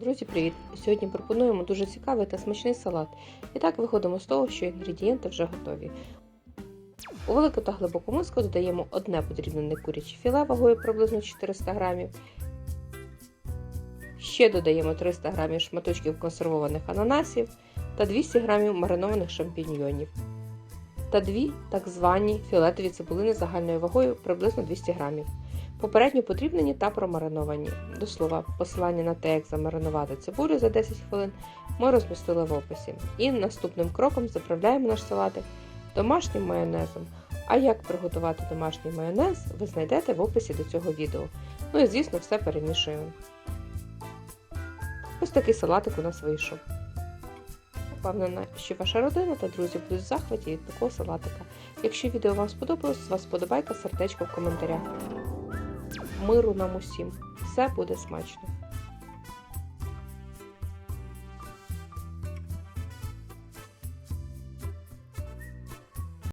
Друзі, привіт! Сьогодні пропонуємо дуже цікавий та смачний салат. І так виходимо з того, що інгредієнти вже готові. У велику та глибоку миску додаємо одне подрібнене куряче філе вагою приблизно 400 грамів. Ще додаємо 300 грамів шматочків консервованих ананасів та 200 грамів маринованих шампіньйонів. Та дві так звані фіолетові цибулини загальною вагою приблизно 200 грамів. Попередньо подрібнені та промариновані. До слова, посилання на те, як замаринувати цибулю за 10 хвилин, ми розмістили в описі. І наступним кроком заправляємо наш салатик домашнім майонезом. А як приготувати домашній майонез, ви знайдете в описі до цього відео. Ну і звісно, все перемішуємо. Ось такий салатик у нас вийшов. Впевнена, що ваша родина та друзі будуть в захваті від такого салатика. Якщо відео вам сподобалось, вас подобайка, сердечко в коментарях. Миру нам усім! Все буде смачно!